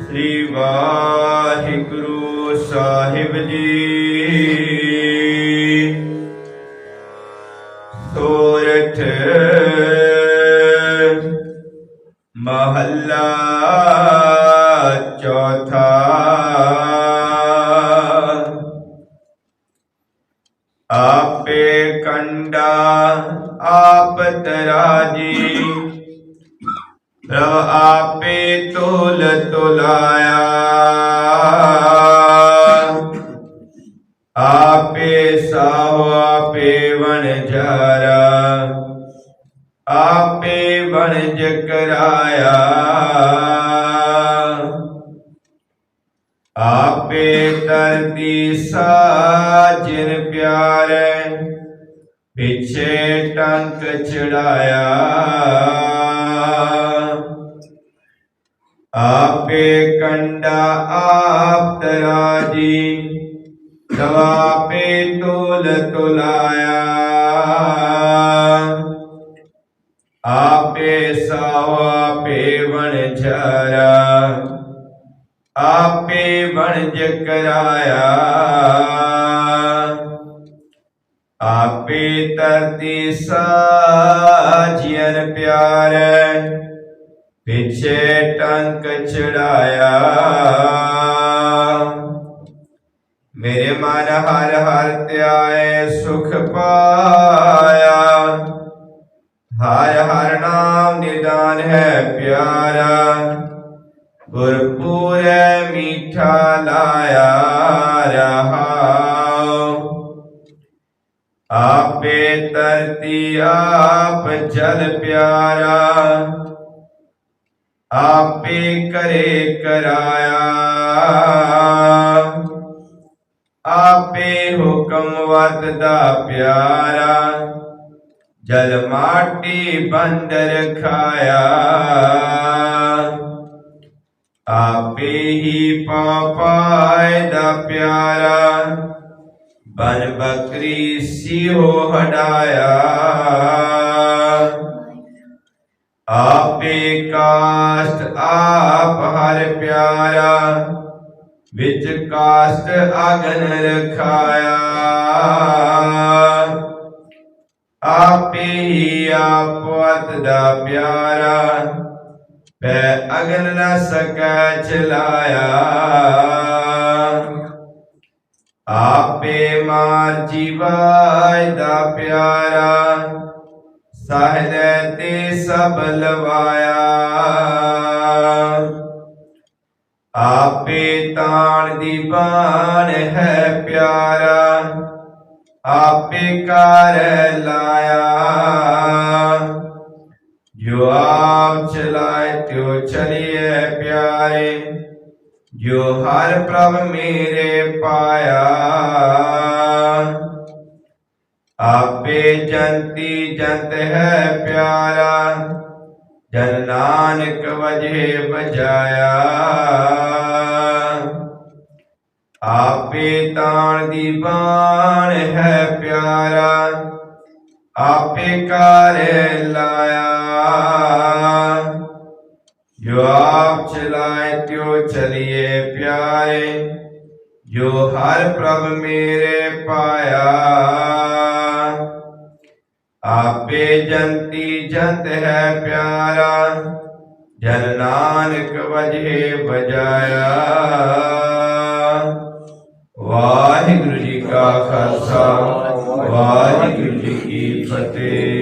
ਸ੍ਰੀ ਵਾਹਿਗੁਰੂ ਸਾਹਿਬ ਜੀ। ਸੋਰਠ ਮਹੱਲਾ ਚੌਥਾ। ਆਪੇ ਕੰਡਾ ਆਪ ਤਰਾਜੀ। ਪ੍ਰਭ ਆਪੇ ਤੋਲ ਤੁਲਾਇਆ। ਆਪੇ ਸਾਹੁ ਆਪੇ ਵਣਜਾਰਾ ਆਪੇ ਵਣਜ ਕਰਾਇਆ ਆਪੇ ਤਰਤੀ ਸਾਜਨ ਪਿਆਰੇ, ਪਿਛੇ ਟੰਕ ਚੜਾਇਆ। ਆਪੇ ਕੰਡਾ ਆਪ ਤਰਾਜੀ ਦਵਾਪੇ ਤੋਲ ਤੁਲਾਇਆ ਆਪੇ ਸਾਵ ਆਪੇ ਵਣਝਾਰਾ ਆਪੇ ਵਣਜ ਕਰਾਇਆ ਆਪੇ ਤਰਤੀ ਸਾਜੀਅਨ ਪਿਆਰੇ ਪਿਛੇ ਟੰਕ ਚੜਾਇਆ ਮੇਰੇ ਮਨ ਹਰ ਹਰ ਧਿਆਏ ਸੁਖ ਪਾਇਆ। ਹਰ ਹਰ ਨਾਮ ਨਿਦਾਨ ਹੈ ਪਿਆਰਾ। ਗੁਰਪੂਰੇ ਮੀਠਾ ਲਾਇਆ ਰਹਾਉ। ਆਪੇ ਤਰਤੀ ਆਪ ਜਲ ਪਿਆਰਾ। ਆਪੇ ਕਰੇ ਕਰਾਇਆ। ਆਪੇ ਹੁਕਮ ਵਰਤਦਾ ਪਿਆਰਾ। ਜਲ ਮਾਟੀ ਬੰਦ ਰਖਾਇਆ ਆਪੇ ਹੀ ਪਾਪਾਇ ਦਾ ਪਿਆਰਾ। ਬਨ ਬਕਰੀ ਸਿਓ ਹਟਾਇਆ ਆਪੇ ਕਾਸ਼ਟ ਆਪ ਹਰ ਪਿਆਰਾ, ਵਿੱਚ ਕਾਸ਼ਟ ਅਗਨ ਰਖਾਇਆ। ਆਪੇ ਹੀ ਆਪਵਤ ਦਾ ਪਿਆਰਾ, ਪੈ ਅਗਨ ਨਾ ਸਕੈ ਚਲਾਇਆ। ਆਪੇ ਮਾਰ ਜੀਵਾਇ ਦਾ ਪਿਆਰਾ ਸਹਲੇ ਤੇ ਸਭ ਲਵਾਇਆ। ਆਪੇ ਤਾਣ ਦੀ ਬਾਣ ਹੈ ਪਿਆਰਾ, ਆਪੇ ਕਰ ਲਾਇਆ। ਜੋ ਆਪ ਚਲਾਏ, ਤਿਉ ਚਲਿਏ ਪਿਆਰੇ, ਜੋ ਹਰ ਪ੍ਰਭ ਮੇਰੇ ਪਾਇਆ। ਆਪੇ ਜੰਤੀ ਜੰਤ ਹੈ ਪਿਆਰਾ, ਜਨ ਨਾਨਕ ਵਜੇ ਬਜਾਇਆ ਆਪੇ ਤਾਣ ਦੀ ਬਾਣ ਹੈ ਪਿਆਰਾ, ਆਪੇ ਕਰ ਲਾਇਆ। ਜੋ ਆਪ ਚਲਾਏ, ਤਿਉ ਚਲਿਏ ਪਿਆਰੇ, ਜੋ ਹਰ ਪ੍ਰਭ ਮੇਰੇ ਪਾਇਆ। ਆਪੇ ਜੰਤੀ ਜੰਤ ਹੈ ਪਿਆਰਾ, ਜਨ ਨਾਨਕ ਵਜੇ ਬਜਾਇਆ ਵਾਹਿਗੁਰੂ ਜੀ ਕਾ ਖਾਲਸਾ, ਵਾਹਿਗੁਰੂ ਜੀ ਕੀ ਫਤਿਹ।